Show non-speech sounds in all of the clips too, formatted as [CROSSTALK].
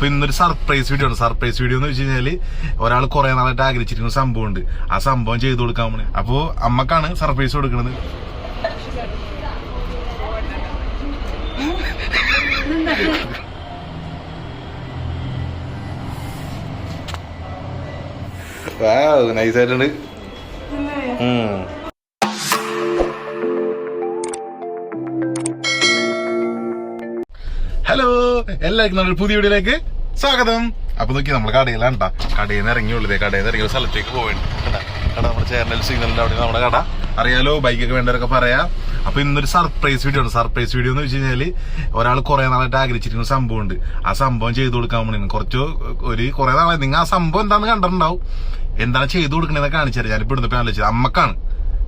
അപ്പൊ ഇന്നൊരു surprise video ആണ്. സർപ്രൈസ് വീഡിയോ എന്ന് വെച്ച് കഴിഞ്ഞാൽ ഒരാൾ കുറെ നാളായിട്ട് ആഗ്രഹിച്ചിരിക്കുന്ന സംഭവം ഉണ്ട് ആ സംഭവം ചെയ്തു കൊടുക്കാൻ വേണ്ടി അപ്പോ അമ്മക്കാണ് സർപ്രൈസ് കൊടുക്കുന്നത് നൈസ് ആയിട്ടുണ്ട്. ഉം. എല്ലാവർക്കും നമ്മുടെ പുതിയ വീഡിയോയിലേക്ക് സ്വാഗതം. അപ്പൊ നോക്കി നമ്മൾ കടയിലാണ്. കടയിൽ നിന്ന് ഇറങ്ങിയുള്ളത് കടയിൽ നിന്ന് ഇറങ്ങിയ സ്ഥലത്തേക്ക് പോവുകയാണ് കട നമ്മുടെ ചേർന്നൽ സിഗ്നലിന്റെ അവിടെ നമ്മുടെ കട. അറിയാലോ ബൈക്കൊക്കെ വേണ്ടവരൊക്കെ പറയാം. അപ്പൊ ഇന്നൊരു സർപ്രൈസ് വീഡിയോ ആണ്. സർപ്രൈസ് വീഡിയോ എന്ന് വെച്ച് കഴിഞ്ഞാൽ ഒരാൾ കുറെ നാളായിട്ട് ആഗ്രഹിച്ചിരിക്കുന്ന സംഭവം ഉണ്ട്. ആ സംഭവം ചെയ്തു കൊടുക്കാൻ വേണ്ടി കുറച്ച് ഒരു കുറെ നാളായി. നിങ്ങൾ ആ സംഭവം എന്താണെന്ന് കണ്ടിട്ടുണ്ടാവും. എന്താണ് ചെയ്തു കൊടുക്കണേന്ന് കാണിച്ചത് ഞാനിപ്പോ ഇടുന്നപ്പോ ആലോചിച്ചത്. അമ്മക്കാണ്.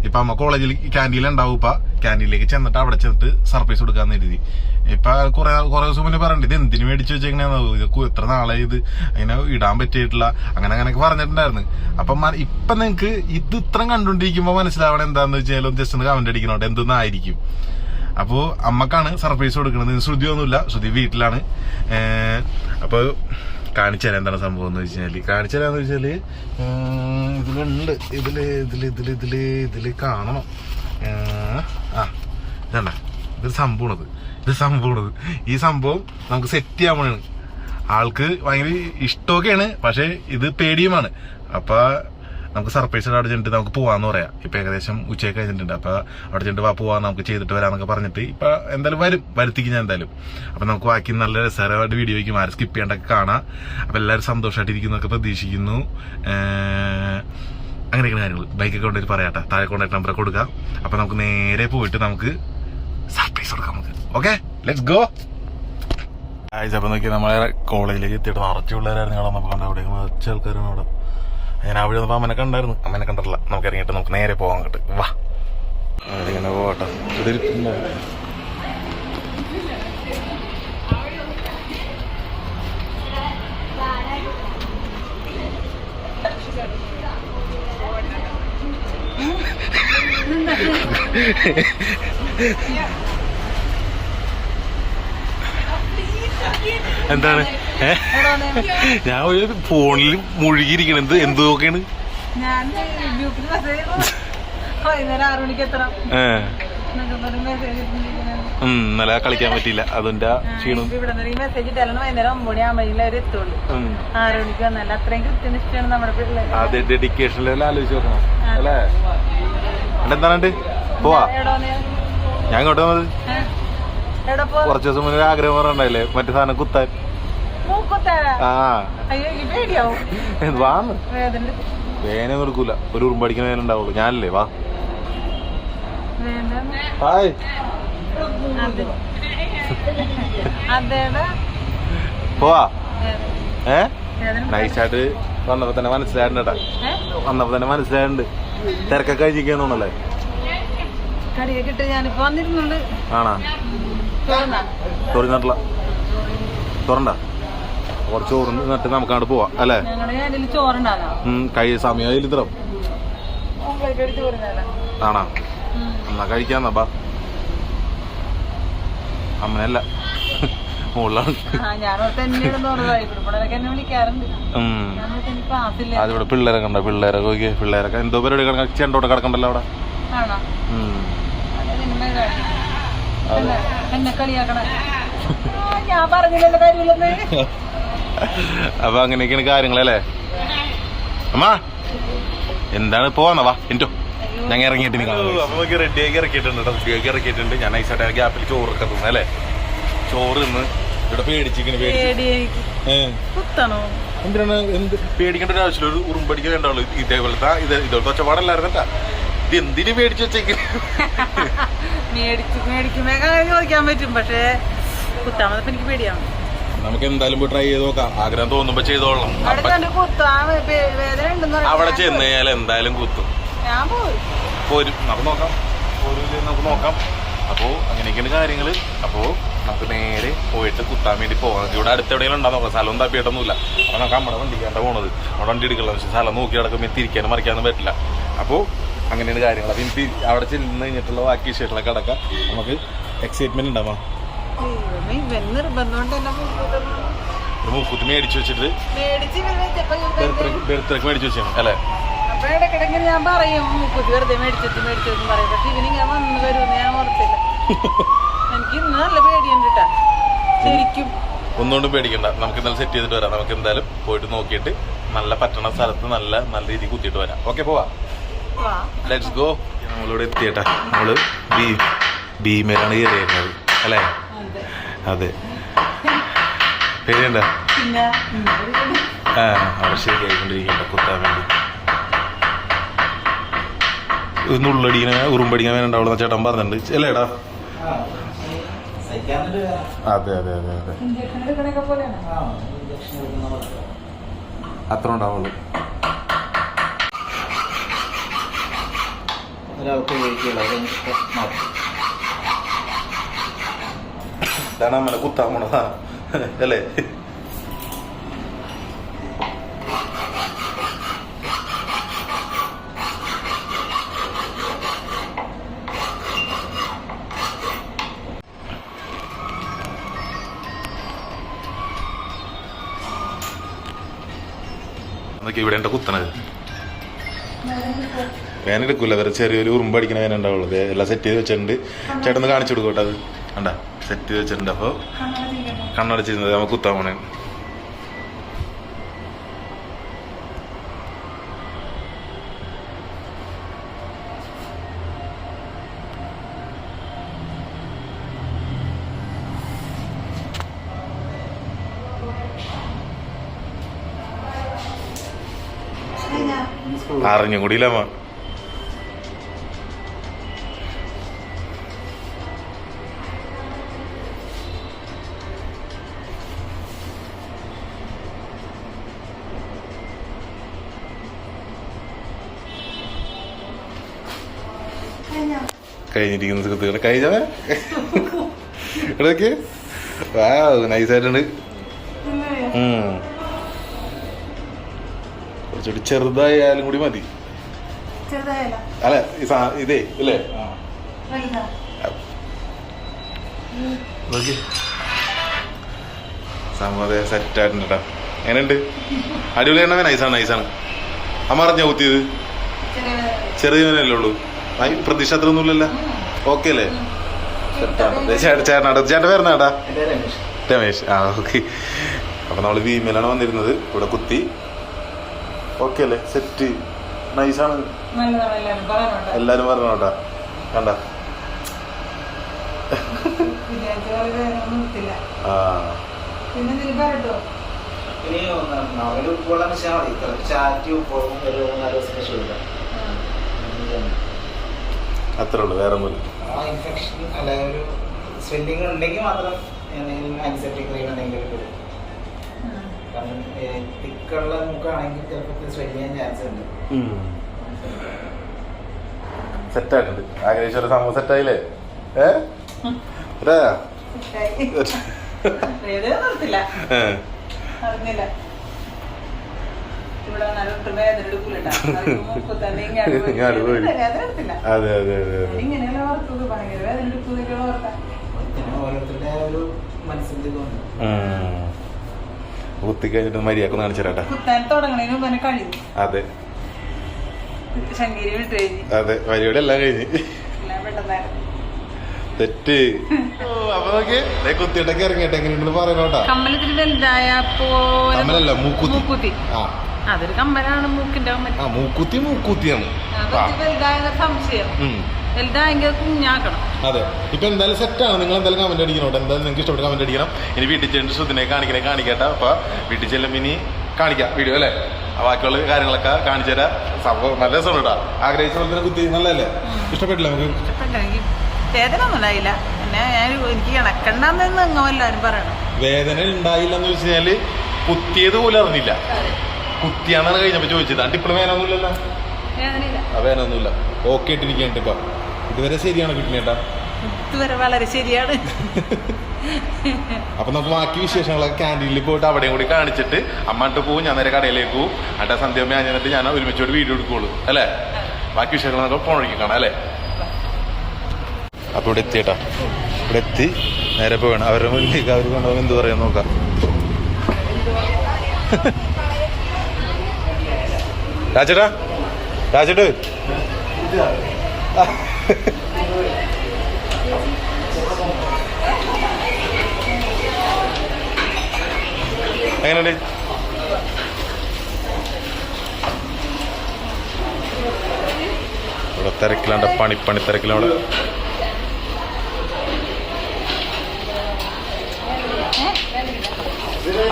ഇപ്പൊ അമ്മ കോളേജിൽ ക്യാന്റീനിൽ ഉണ്ടാവും ഇപ്പൊ. ക്യാന്റീനിലേക്ക് ചെന്നിട്ട് അവിടെ ചെന്നിട്ട് സർപ്രൈസ് കൊടുക്കാന്ന് എഴുതി ഇപ്പൊ കുറെ കുറെ ദിവസം മുന്നേ പറഞ്ഞിട്ട് ഇത് എന്തിനു മേടിച്ചു വെച്ചേക്കണേന്ന് ഇത് എത്ര നാളെ ഇത്? അങ്ങനെ ഇടാൻ പറ്റിയിട്ടില്ല. അങ്ങനെ അങ്ങനെയൊക്കെ പറഞ്ഞിട്ടുണ്ടായിരുന്നു. അപ്പൊ ഇപ്പൊ നിങ്ങക്ക് ഇത് ഇത്രയും കണ്ടോണ്ടിരിക്കുമ്പോ മനസ്സിലാവണം എന്താന്ന് വെച്ചാൽ ജസ്റ്റ് ഒന്ന് കമന്റ് അടിക്കണോണ്ട് എന്തെന്നായിരിക്കും. അപ്പോ അമ്മക്കാണ് സർപ്രൈസ് കൊടുക്കുന്നത് ശ്രുതി ഒന്നുമില്ല. ശ്രുതി വീട്ടിലാണ്. ഏഹ് അപ്പൊ കാണിച്ചു തരാം എന്താണ് സംഭവം എന്ന് വെച്ചാൽ കാണിച്ചു തരാന്ന് വെച്ചാൽ ഇതിലുണ്ട്. ഇതിൽ ഇതിൽ ഇതിൽ ഇതിൽ ഇതിൽ കാണണം. ആ ഇതണ്ട. ഇതൊരു സംഭവമാണത്. ഇത് സംഭവമാണത്. ഈ സംഭവം നമുക്ക് സെറ്റ് ചെയ്യാൻ വേണമാണ് ആൾക്ക് ഭയങ്കര ഇഷ്ടമൊക്കെയാണ് പക്ഷേ ഇത് പേടിയുമാണ്. അപ്പൊ നമുക്ക് സർപ്രൈസ് അവിടെ ചെന്നിട്ട് നമുക്ക് പോവാന്ന് പറയാം. ഇപ്പൊ ഏകദേശം ഉച്ചയൊക്കെ കഴിഞ്ഞിട്ടുണ്ട്. അപ്പൊ അവിടെ ചെന്നിട്ട് വാ പോവാ നമുക്ക് ചെയ്തിട്ട് വരാന്നൊക്കെ പറഞ്ഞിട്ട് ഇപ്പൊ എന്തായാലും വരും. വരുത്തിക്ക് ഞാൻ എന്തായാലും. അപ്പൊ നമുക്ക് ബാക്കി നല്ല രസകരമായിട്ട് വീഡിയോയ്ക്ക് ആരും സ്കിപ്പ് ചെയ്യാണ്ടൊക്കെ കാണാം. അപ്പൊ എല്ലാവരും സന്തോഷമായിട്ട് ഇരിക്കുന്നൊക്കെ പ്രതീക്ഷിക്കുന്നു അങ്ങനെയൊക്കെ കാര്യങ്ങൾ. ബൈക്കൊക്കെ കൊണ്ടുപോയി പറയാട്ടെ താഴെ കോൺടാക്ട് നമ്പർ കൊടുക്കാം. അപ്പൊ നമുക്ക് നേരെ പോയിട്ട് നമുക്ക് സർപ്രൈസ് കൊടുക്കാം നമുക്ക്. ഓക്കെ ലെറ്റ്സ് ഗോ ആഴ്ച അപ്പൊ നോക്കി നമ്മളെ കോളേജിലേക്ക് എത്തിയിട്ട് നിറച്ച് പിള്ളേരായിരുന്നു അവിടെ നമുക്ക് അവിടെ നിറച്ച ആൾക്കാരാണ് അവിടെ. ഞാൻ അവിടെ വന്നപ്പോ അമ്മനെ കണ്ടായിരുന്നു. അമ്മനെ കണ്ടിട്ടില്ല. നമുക്ക് ഇറങ്ങിയിട്ട് നമുക്ക് നേരെ പോകാൻ കിട്ടും വാ. ഇങ്ങനെ പോകട്ടെ. ഇരിപ്പുണ്ടോ? എന്താണ്? ഞാൻ ഒരു ഫോണിൽ എന്തൊക്കെയാണ് മെസ്സേജ് ഇട്ടിരിക്കുന്നത് ഉം, ഇന്നലെ കളിക്കാൻ പറ്റിയില്ല. അതിന്റെ ക്ഷീണം? അത് ഡെഡിക്കേഷൻ ലെവൽ ആലോചിച്ച് നോക്കണം. അല്ലേ? എന്താണ് പോവാ. ഞാൻ ഇങ്ങോട്ട് വന്നത്? കുറച്ച് ദിവസം മുന്നേ ആഗ്രഹം പറഞ്ഞിട്ടുണ്ടായില്ലേ? മറ്റേ സാധനം കുത്താൻ. വേന വാന്ന് എടുക്കൂല. ഒരു ഉറുമ്പടിക്കുന്ന വേന ഉണ്ടാവുള്ളൂ. ഞാനല്ലേ വാ. ഹായ്. പോവാ. ഏ? നൈസായിട്ട് വന്നപ്പോ തന്നെ മനസ്സിലായിട്ടുണ്ട്? വന്നപ്പോ തന്നെ മനസ്സിലായിട്ടുണ്ട്. തിരക്കൊക്കെ കഴിച്ചിരിക്കുന്നല്ലേ കടിയൊക്കെ ഇട്ട് ഞാനിപ്പോ വന്നിരുന്നുണ്ട്. ആണാ? കുറച്ച് ചോറ് നിന്നിട്ട് നമുക്ക് അങ്ങോട്ട് പോവാം അല്ലേ? കൈ സമയം മുകളിലേക്ക് ആണാ? എന്നാ കഴിക്കാന്നാ ബാ. അമ്മനല്ല. മുകളിലാണ് അതിവിടെ പിള്ളേരെ കണ്ട പിള്ളേരൊക്കെ നോക്കിയേ. പിള്ളേരൊക്കെ എന്തോ പരിപാടി ചെണ്ടോട്ട് കിടക്കണ്ടല്ലോ അവിടെ ആണോ ഉം. അത് നിന്നെ കാര്യം. എന്നെ എന്നെ കളിയാക്കണേ. ആ, ഞാൻ പറഞ്ഞില്ലല്ലോ കാര്യമില്ലെന്ന്. അപ്പൊ അങ്ങനെയൊക്കെയാണ് കാര്യങ്ങളല്ലേ? അമ്മാ എന്താണ് പോവാന്നാ വാ എന്തോ. ഞങ്ങൾ ഇറങ്ങിയിട്ട് നമുക്ക് റെഡിയാക്കി ഇറക്കിയിട്ടുണ്ട് റെഡിയാക്കി ഇറക്കിയിട്ടുണ്ട്. ഞാൻ നൈസായിട്ട് ഗ്യാപ്പിൽ ചോറൊക്കെ തിന്നു അല്ലേ? ചോറ് തിന്ന്. ഇവിടെ പേടിച്ചിരിക്കുന്നു പേടിച്ച്. പേടി എനിക്ക് ഏ. കുത്തണോ? എന്തിനാണ്? എന്ത്? പേടിക്കേണ്ട ഒരു ആവശ്യമില്ല. ഒരു ഉറുമ്പടിക്കാൻ ഉണ്ടാവുള്ളൂ ഇതേപോലത്തെ ഇത് ഇതേപോലത്തെ ഒച്ചപ്പാടല്ലായിരുന്നു കേട്ടാ ഇത് എന്തിനു മേടിച്ചു വെച്ചേക്ക്? മേടിച്ചു മേടിക്കുമ്പോ ചോദിക്കാൻ പറ്റും പക്ഷേ കുത്താൻ വന്നപ്പോ എനിക്ക് പേടിയാണ് നമുക്ക് എന്തായാലും പോയി ട്രൈ ചെയ്ത് നോക്കാം. ആഗ്രഹം തോന്നുമ്പോ ചെയ്തോളാം അവിടെ ചെന്ന് കഴിഞ്ഞാൽ എന്തായാലും കുത്തും. പോരും. നമുക്ക് നോക്കാം. പോരൂലേ നമുക്ക് നോക്കാം. അപ്പോ അങ്ങനെയൊക്കെയാണ് കാര്യങ്ങൾ. അപ്പോ നമുക്ക് നേരെ പോയിട്ട് കുത്താൻ വേണ്ടി പോകാം ഇവിടെ അടുത്ത് എവിടെയെങ്കിലും ഉണ്ടാകും നോക്കാം. സ്ഥലം തപ്പിയിട്ടൊന്നുമില്ല അപ്പൊ നമുക്ക് നമ്മുടെ വണ്ടിക്കാണ്ട പോണത്. നമ്മുടെ വണ്ടി എടുക്കണം പക്ഷെ സ്ഥലം നോക്കി നടക്കുമ്പോൾ തിരിക്കാനും മറിക്കാനും പറ്റില്ല. അപ്പോ അങ്ങനെയാണ് കാര്യങ്ങൾ അപ്പം ഇപ്പം അവിടെ ചെന്ന് കഴിഞ്ഞിട്ടുള്ള ബാക്കി വിശേഷങ്ങളൊക്കെ അടക്കാം നമുക്ക് എക്സൈറ്റ്മെന്റ് ഉണ്ടാവാം. മൂക്കുത്തി മേടിച്ചു വെച്ചിട്ട് ബർത്ത്ഡേക്ക് വെച്ചാണ് അല്ലേ? അപ്പൊ ഇടക്കിടക്ക് ഞാൻ പറയും മുപ്പത്തി വെറുതെ മേടിച്ചെത്തി മേടിച്ചെത്തും പറയും. പക്ഷെ ഇവനിങ്ങനെ വന്നു വരുമെന്ന് ഞാൻ ഓർത്തില്ല എനിക്ക് ഇന്ന് നല്ല പേടിയുണ്ട് കേട്ടാ ശരിക്കും. ഒന്നുകൊണ്ടും പേടിക്കണ്ട. നമുക്ക് ഇന്നലെ സെറ്റ് ചെയ്തിട്ട് വരാം. നമുക്ക് എന്തായാലും പോയിട്ട് നോക്കിയിട്ട് നല്ല പറ്റണ സ്ഥലത്ത് നല്ല നല്ല രീതിയിൽ കുത്തിയിട്ട് വരാം. ഓക്കെ പോവാ. ലെറ്റ്സ് ഗോ നമ്മളിവിടെ എത്തിയേട്ടാ. നമ്മൾ ബി ഭീമയിലാണ് കയറിയിരുന്നത് അല്ലേ? അതെ. പിന്നെ ആ അവിടെ ശരിയായിക്കൊണ്ടിരിക്കണ്ട. കുത്താൻ വേണ്ടി. ഇന്ന് ഉള്ളടിക്കണ ഉറുമ്പടിക്കാൻ വേണ്ടാവുള്ള ചേട്ടൻ പറഞ്ഞിട്ടുണ്ട്. അല്ലേടാ? അതെ അതെ അതെ അതെ. അത്ര ഉണ്ടാവുള്ളൂ. ഒരാൾക്ക് ഉപയോഗിക്കുള്ളൂ. കുത്താൻ അല്ലേ? ഇവിടെ എന്റെ കുത്തണത്? വേന എടുക്കൂല. വേറെ ചെറിയൊരു ഉറുമ്പടിക്കണ വേന ഉണ്ടാവുള്ളൂ. എല്ലാം സെറ്റ് ചെയ്ത് വെച്ചിട്ടുണ്ട്. ചേട്ടൻ കാണിച്ചു കൊടുക്കട്ടെ അത്. കണ്ട? സെറ്റ് ചെയ്ത് വെച്ചിട്ടുണ്ട്. അപ്പോൾ കണ്ണടച്ചിരുന്നത് നമുക്ക് കുത്താൻ പോണേ. അറിഞ്ഞു കഴിഞ്ഞിരിക്കുന്ന സുഹൃത്തുക്കളെ. കഴിഞ്ഞവേ ഇടയ്ക്ക് വാ നൈസായിട്ടുണ്ട്. കുറച്ചുകൂടി ചെറുതായാലും കൂടി മതി. അല്ല ഇതേ ഇല്ലേ? സംഭവം സെറ്റ് ആയിട്ടുണ്ട് കേട്ടോ എങ്ങനെയുണ്ട്? അടിപൊളിയാണ് നൈസാണ് നൈസാണ് അമ്മ അറിഞ്ഞ കുത്തിയത്? ചെറിയ ചെറിയ മീനല്ലേ ഉള്ളൂ. ഭയ- പ്രതീക്ഷ അത്ര ഒന്നുമില്ലല്ലോ ഓക്കെ അല്ലേ ചേട്ടൻ ചേട്ടനാടാ ചേട്ടൻ എന്റെ രമേശ്. രമേശ്. ആ ഓക്കെ അപ്പൊ നമ്മൾ വിമലാണ് വന്നിരുന്നത്. ഇവിടെ കുത്തി. ഓക്കെ അല്ലേ? സെറ്റ് നൈസാണ് എല്ലാവരും പറഞ്ഞോട്ടാ കണ്ട. ആ. ഇനി ഒന്ന് കുറച്ച് ചാറ്റി ഉപ്പും ഒരു നാല് ദിവസം ശേഷം കൊടുക്കാം അത്രേ ഉള്ളൂ വേറെ ഒന്നുമില്ല. ആ ഇൻഫെക്ഷൻ അല്ല ഒരു ഉണ്ടെങ്കിൽ മാത്രം ആൻസൈറ്റി ക്രീം എന്തെങ്കിലും കൊടുക്കും കാരണം തിക്കുള്ള മുക്കാണെങ്കിൽ ചിലപ്പോൾ സ്വെല്ല് ചെയ്യാൻ ചാൻസ് ഉണ്ട്. ആഗ്രഹിച്ച ഒരു സംഭവം ഏ. അറിഞ്ഞില്ല. മനസ്സിന്റെ ഇതുണ്ട് അതെ കുത്തി കഴിഞ്ഞിട്ട് മര്യാദയ്ക്ക് കാണിച്ചു തരാട്ടാ. അതെ. ശങ്കീരി വിട്ട് കഴിഞ്ഞ്. അതെ പരിപാടി എല്ലാം കഴിഞ്ഞ്. തെറ്റ്. ഓ, അപ്പൊ നോക്കിയേ കുത്തിയിട്ടൊക്കെ ഇറങ്ങിയിട്ട് എങ്ങനെയുണ്ടെന്ന് പറയണോട്ടാ. കമ്മലത്തിരി വലുതായപ്പോ കമ്മലല്ല മൂക്കുത്തി. മൂക്കുത്തി. ആ. അതൊരു കമ്മലാണ് മൂക്കിന്റെ ആ മൂക്കുത്തി മൂക്കുത്തിയാണ്. സംശയം. അതെ ഇപ്പൊ എന്തായാലും സെറ്റാണ് നിങ്ങൾ എന്തായാലും കമന്റ് അടിക്കണം എന്തായാലും നിങ്ങൾക്ക് ഇഷ്ടപ്പെട്ട കമന്റ് അടിക്കണം. ഇനി വീട്ടിൽ ചെല്ലിട്ട് ശ്രുതിനെ കാണിക്കണേ കാണിക്കട്ടെ. അപ്പൊ വീട്ടിൽ ചെല്ലും ഇനി കാണിക്കാം വീഡിയോ അല്ലേ? ബാക്കിയുള്ള കാര്യങ്ങളൊക്കെ കാണിച്ചു തരാം. സംഭവം നല്ല രസമാണ് കേട്ടോ. ആഗ്രഹിച്ച പോലെ തന്നെ കുത്തി നല്ലല്ലേ ഇഷ്ടപ്പെട്ടില്ല നമുക്ക്? വേദന ഒന്നും ഉണ്ടായില്ല. പിന്നെ ഞാൻ എനിക്ക് കിടക്കണ്ടെന്ന് അങ്ങ് എല്ലാവരും പറയണം. വേദന ഉണ്ടായില്ല എന്ന് വെച്ച് കഴിഞ്ഞാൽ കുത്തിയത് പോലും അറിഞ്ഞില്ല. കുത്തിയാണെന്ന് കഴിഞ്ഞപ്പോ ചോദിച്ചത്. ആ വേദന ഒന്നുമില്ല ഓക്കെ ഇട്ടിരിക്കണ്ട ഇപ്പൊ. ഇതുവരെ ശരിയാണ് കിട്ടുന്നേട്ടാ ഇതുവരെ വളരെ ശരിയാണ്. അപ്പൊ നമുക്ക് ബാക്കി വിശേഷങ്ങളൊക്കെ ക്യാന്റീനിൽ പോയിട്ട് അവിടെയും കൂടി കാണിച്ചിട്ട് അമ്മട്ട് പോകും ഞാൻ നേരെ കടയിലേക്ക് പോകും എന്നിട്ട് സന്ധ്യ ഞാൻ എന്നിട്ട് ഞാൻ ഒരുമിച്ചോട് വീഡിയോ എടുക്കുള്ളൂ അല്ലേ? ബാക്കി വിശേഷങ്ങൾ നമുക്ക് പോണഴിക്ക് കാണാം അല്ലേ? അപ്പൊ ഇവിടെ എത്തിയേട്ടാ. ഇവിടെ എത്തി നേരെ പോവാണ്. അവരുടെ മുന്നിലേക്ക് അവർ കൊണ്ടുപോകും എന്ത് പറയാൻ നോക്കാം. രാജേട്ടാ രാജേട്ട്. എങ്ങനെയുണ്ട്? ഇവിടെ തിരക്കിലാണ്ട് പണി പണി തിരക്കിലവിടെ.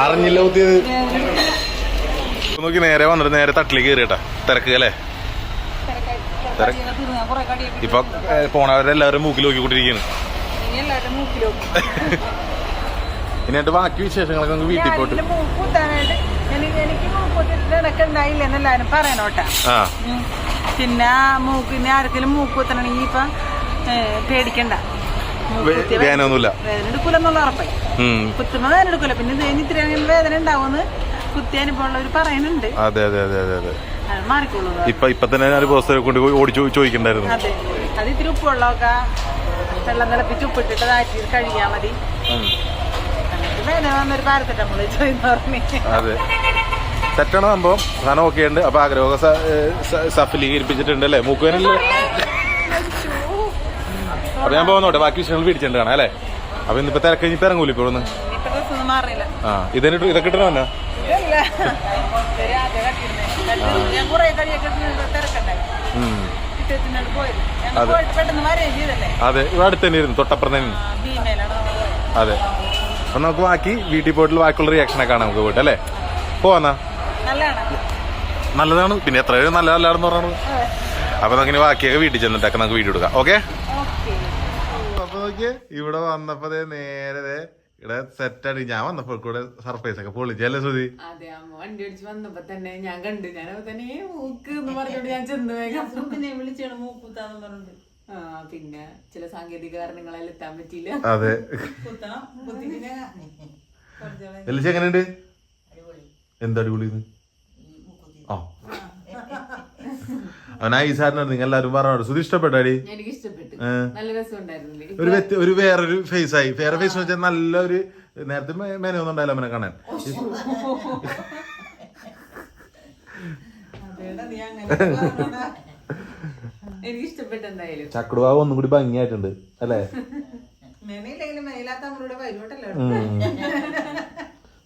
അറിഞ്ഞില്ല കുത്തിയത് നോക്കി നേരെ വന്നിട്ട് നേരെ തട്ടിലേക്ക് കയറിയട്ടാ. തിരക്കുക അല്ലേ? ഇപ്പൊ പോണവരെല്ലാവരും മൂക്കിൽ നോക്കിക്കൊണ്ടിരിക്കുകയാണ്. ഇനി ഇനിയായിട്ട് ബാക്കി വിശേഷങ്ങളൊക്കെ നമുക്ക് വീട്ടിൽ പോയിട്ട്. പിന്നെ മൂക്കിന് ആർക്കെങ്കിലും മൂക്ക് കുത്തണമെങ്കിൽ ഇപ്പൊ പേടിക്കണ്ട. വേദന എടുക്കൂലെന്നുള്ള ഉറപ്പായി. കുത്തുമ്പോ വേദന എടുക്കൂല. പിന്നെ ഇത് കഴിഞ്ഞ് വേദന ഉണ്ടാവുമെന്ന് അതെ അതെ അതെ അതെ അതെ. ഇപ്പൊ ഇപ്പൊ തന്നെ ഞാൻ ബോസ് കൊണ്ട് പോയി ഓടിച്ചു ചോദിക്കണ്ടായിരുന്നു അതെ. അത് ഇത്തിരി ഉപ്പുള്ളതൊക്കെ വെള്ളം തിളപ്പിച്ച് ഉപ്പിട്ടിട്ട് താറ്റി കഴിയാ മതി. അതെ. സംഭവം. സാധനം ഓക്കെ ഉണ്ട്. അപ്പൊ ആഗ്രഹമൊക്കെ സഫലീകരിപ്പിച്ചിട്ടുണ്ട് അല്ലേ? മൂക്കുവനല്ലേ? അപ്പൊ ഞാൻ പോകുന്നോട്ടെ ബാക്കി വിഷയങ്ങൾ പിടിച്ചിട്ടുണ്ട് കാണാം അല്ലേ? അപ്പൊ ഇന്നിപ്പോ തിരക്കഴിഞ്ഞിട്ട് ഇറങ്ങൂലിപ്പോ ഒന്ന് ഇപ്പൊ ആ ഇതിന് ഇതൊക്കെ ഇട്ടണോ ഞാൻ കുറെ ഞങ്ങൾ അതെ. പെട്ടെന്ന് വരെയും അതെ ഇവിടെ അടുത്ത് തന്നെ ഇരുന്നു തൊട്ടപ്പുറം തന്നെ അതെ. അപ്പൊ നമുക്ക് ബാക്കി വീട്ടിൽ പോയിട്ട് ബാക്കിയുള്ള റിയാക്ഷനൊക്കെ കാണാം നമുക്ക് പോയിട്ട് അല്ലേ? പോവാന്നാ നല്ലതാണ്. നല്ലതാണ്. പിന്നെ എത്ര പേര് നല്ല നല്ലതാണെന്ന് പറയുന്നത് അപ്പൊ നമുക്ക് ഇനി ബാക്കിയൊക്കെ വീട്ടിൽ ചെന്നിട്ടൊക്കെ നമുക്ക് വീഡിയോ എടുക്കാം. Okay okay. അപ്പൊ നോക്കിയേ ഇവിടെ വന്നപ്പോ ദേ നേരെ ദേ ഇവിടെ സെറ്റാണ് ഞാൻ വന്നപ്പോ കൂടെ സർപ്രൈസ് ഒക്കെ പൊളിച്ചല്ലേ ശ്രുതി? അതെ അമ്മ വണ്ടി ഓടിച്ച് വന്നപ്പോ തന്നെ ഞാൻ കണ്ടു. ഞാൻ തന്നെ മൂക്ക് എന്ന് പറഞ്ഞോണ്ട് ഞാൻ ചെന്ന് വേഗം പിന്നെ വിളിച്ചാണ് മൂക്കുത്താന്ന് പറഞ്ഞിട്ട്. ആ പിന്നെ ചില സാങ്കേതിക കാരണങ്ങളാൽ എത്താൻ പറ്റിയില്ല. അതെ. എല്ലാം എങ്ങനെയുണ്ട്? എന്താ അടിപൊളി ആ. അവൻ ഐസാറിനാണ് നിങ്ങൾ എല്ലാരും പറഞ്ഞു ശ്രുതി ഇഷ്ടപ്പെട്ടാടി എനിക്ക് ഇഷ്ടപ്പെട്ടു. ഒരു വ്യക്തി ഒരു വേറൊരു ഫേസ് ആയി. വേറെ ഫേസ് എന്ന് വെച്ചാൽ നല്ലൊരു നേരത്തെ മേനൊന്നും ഉണ്ടായില്ല അവനെ കാണാൻ. അതേടാ നീ അങ്ങനെ പറഞ്ഞോടാ. എനിക്ക് ഇഷ്ടപ്പെട്ടു എന്തായാലും. ചക്കുടുവാവ് ഒന്നും കൂടി ഭംഗിയായിട്ടുണ്ട് അല്ലേ?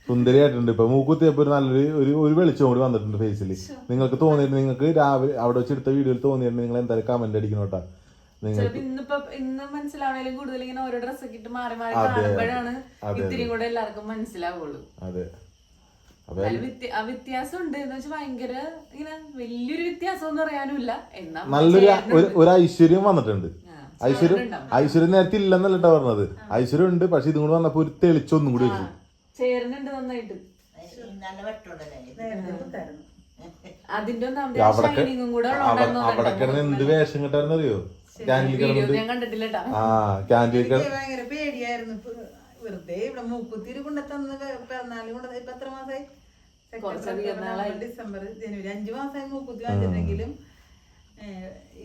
സുന്ദരിയായിട്ടുണ്ട്. ഇപ്പൊ മൂക്കുത്തിയപ്പോ ഒരു നല്ലൊരു ഒരു ഒരു വെളിച്ചം കൂടി വന്നിട്ടുണ്ട് ഫേസിൽ നിങ്ങൾക്ക് തോന്നിയിട്ട് നിങ്ങൾക്ക് രാവിലെ അവിടെ വെച്ചെടുത്ത വീഡിയോയിൽ തോന്നിയിട്ട് നിങ്ങൾ എന്തായാലും കമന്റ് അടിക്കണം കേട്ടാ നിങ്ങൾ ചിലപ്പോ ഇന്നിപ്പോ ഇന്ന് മനസ്സിലാവണേലും കൂടുതൽ ഇങ്ങനെ ഓരോ ഡ്രസ്സൊക്കെ ഇട്ട് മാറി മാറി. കാണുമ്പോഴാണ് ഇത്തിരി കൂടെ എല്ലാവർക്കും മനസ്സിലാവുള്ളൂ. അതെ. വ്യത്യാസം ഉണ്ട് എന്ന് വെച്ചാൽ ഭയങ്കര ഇങ്ങനെ വലിയൊരു വ്യത്യാസം എന്ന് പറയാനുമില്ല എന്നാ നല്ലൊരു ഒരു- ഐശ്വര്യം വന്നിട്ടുണ്ട്. ഐശ്വര്യം. ഐശ്വര്യം നേരത്തെ ഇല്ലെന്നല്ല കേട്ടോ പറഞ്ഞത് ഐശ്വര്യം ഉണ്ട് പക്ഷെ ഇതും കൂടെ വന്നപ്പോ ഒരു തെളിച്ചൊന്നും കൂടി വെച്ചു ചേരുന്നുണ്ട് നന്നായിട്ട്. അതിന്റെ ഒന്നാമത് അവിടെ കിടന്ന് എന്ത് വേഷം കിട്ടാന്ന് ആ ഭയങ്കര പേടിയായിരുന്നു. ഇപ്പൊ വെറുതെ ഇവിടെ മൂക്കുത്തിരി കൊണ്ട് തന്ന് പിറന്നാലും കൊണ്ട് ഇപ്പൊ എത്ര മാസമായി കുറച്ചധികം ഡിസംബർ ജനുവരി അഞ്ചു മാസമായി മൂക്കുത്തി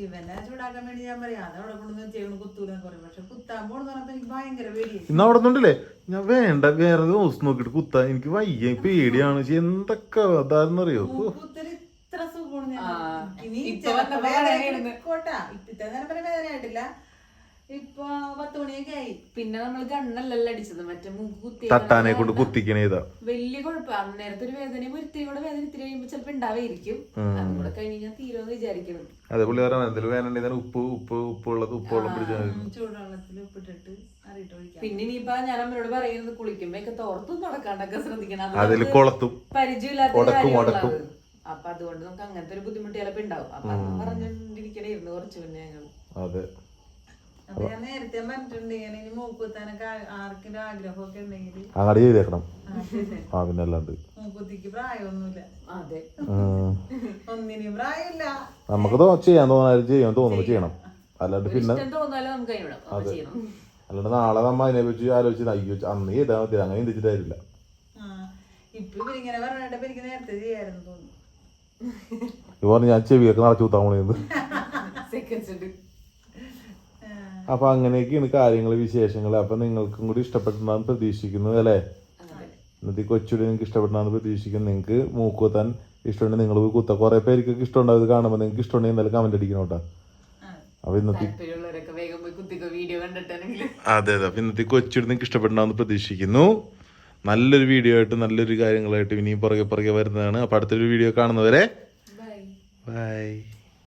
ഇവനെ ചൂടാക്കാൻ വേണ്ടി ഞാൻ പറയാം അത് കൊണ്ടുവന്ന് ചെയ്യണം കുത്തൂലെന്ന് പറയും. പക്ഷെ കുത്താൻ പോണെന്ന് പറഞ്ഞപ്പോ എനിക്ക് ഭയങ്കര പേടിയായി. ഇന്ന് അവിടെ നിന്നുണ്ടല്ലേ? ഞാൻ വേണ്ട വേറെ ദിവസം നോക്കിട്ട് കുത്താ എനിക്ക് വയ്യ പേടിയാണ്. എന്തൊക്കെ അതാരെന്നറിയോ ഞാൻ ഇനി വേദന ഇപ്പത്തെ നേരം വരെ വേദന ആയിട്ടില്ല. ഇപ്പൊ പത്ത് മണിയൊക്കെ ആയി. പിന്നെ നമ്മൾ ഗണ്ണല്ലല്ലോ അടിച്ചത്. മറ്റേ മൂക്ക് കുത്തി തട്ടാനെ കൊണ്ട് കുത്തിക്കണേ ഇതാ. വലിയ കുഴപ്പം. അന്നേരത്തെ ഒരു വേദനയും ഒരുത്തിരി കൂടെ വേദന ഇത്തിരി കഴിയുമ്പോ ചിലപ്പോ ഉണ്ടാവായിരിക്കും അതും കൂടെ കഴിഞ്ഞ് ഞാൻ തീരുമെന്ന് വിചാരിക്കണം. അതെ പുള്ളി എന്തെങ്കിലും വേനുണ്ടെങ്കിൽ ഉപ്പ് ഉപ്പ് ഉപ്പുള്ളത് ഉപ്പുവെള്ളം പിടിച്ചാൽ. ചൂടുവെള്ളത്തിൽ ഉപ്പിട്ടിട്ട് പിന്നെ ഇനിയിപ്പോ ഞാൻ അമ്മയോട് പറയുന്നത് കുളിക്കുമ്പോ ഒക്കെ തോർത്തും നടക്കാണ്ടൊക്കെ ശ്രദ്ധിക്കണം. അത് അതിൽ കൊളത്തും. പരിചയമില്ലാത്ത. അപ്പൊ അതുകൊണ്ട് നമുക്ക് അങ്ങനത്തെ ഒരു ബുദ്ധിമുട്ട് ചിലപ്പോ ഉണ്ടാവും. അപ്പൊ അത് പറഞ്ഞോണ്ടിരിക്കണായിരുന്നു കുറച്ച് മുന്നേ ഞങ്ങൾ അതെ. അത് ഞാൻ നേരത്തെ പറഞ്ഞിട്ടുണ്ട് ഇങ്ങനെ ഇനി മൂക്കുത്താനൊക്കെ ആ- ആർക്കെങ്കിലും ആഗ്രഹമൊക്കെ ഉണ്ടെങ്കിൽ അങ്ങോട്ട് ചെയ്തേക്കണം. ആ പിന്നെ അല്ലാണ്ട്. മൂക്കുത്തിക്ക് പ്രായമൊന്നുമില്ല. അതെ. ഒന്നിനും പ്രായമില്ല. നമുക്ക് ചെയ്യാൻ തോന്നാലും ചെയ്യാൻ തോന്നുന്നു ചെയ്യണം. അല്ലാണ്ട് പിന്നെ ഇഷ്ടം തോന്നാലും നമുക്ക് അപ്പൊ ചെയ്യണം. അല്ലാണ്ട് നാളെ നമ്മ അതിനെ പറ്റി ആലോചിച്ച് അയ്യോ അന്ന് ചെയ്താൽ മതി. അങ്ങനെ ചിന്തിച്ചിട്ടായിരുന്നില്ല ആ. ഇപ്പൊ ഇവരിങ്ങനെ പറഞ്ഞിട്ട് എനിക്ക് നേരത്തെ ചെയ്യായിരുന്നു തോന്നുന്നു. [LAUGHS] ഇത് പറഞ്ഞ് ഞാൻ ചെവിയൊക്കെ നടച്ചു കൂത്താൻ പോണിന്ന്. [LAUGHS] അപ്പൊ അങ്ങനെയൊക്കെയാണ് കാര്യങ്ങൾ വിശേഷങ്ങൾ അപ്പൊ നിങ്ങൾക്കും കൂടി ഇഷ്ടപ്പെട്ടുണ്ടാകും പ്രതീക്ഷിക്കുന്നത് അല്ലേ? ഇന്നത്തെ കൊച്ചുകൂടി നിങ്ങൾക്ക് ഇഷ്ടപ്പെട്ടാന്ന് പ്രതീക്ഷിക്കുന്നു. നിങ്ങൾക്ക് മൂക്ക് കുത്താൻ ഇഷ്ടമുണ്ടെങ്കിൽ നിങ്ങൾ പോയി കുത്ത കുറെ പേർക്കൊക്കെ ഇഷ്ടമുണ്ടാവും ഇത് കാണുമ്പോൾ നിങ്ങൾക്ക് ഇഷ്ടമുണ്ടെങ്കിൽ എന്തായാലും കമന്റ് അടിക്കണം കേട്ടോ. അപ്പൊ ഇന്നത്തെ വേഗം പോയി കുത്തിക്കോ വീഡിയോ കണ്ടിട്ടാണെങ്കിൽ അതെ അതെ. അപ്പൊ ഇന്നത്തെ കൊച്ചുകൂടി നിങ്ങൾക്ക് ഇഷ്ടപ്പെട്ടാന്ന് പ്രതീക്ഷിക്കുന്നു. നല്ലൊരു വീഡിയോ ആയിട്ട് നല്ലൊരു കാര്യങ്ങളായിട്ട് ഇനിയും പുറകെ പുറകെ വരുന്നതാണ്. അപ്പൊ അടുത്തൊരു വീഡിയോ കാണുന്നവരെ ബൈ ബൈ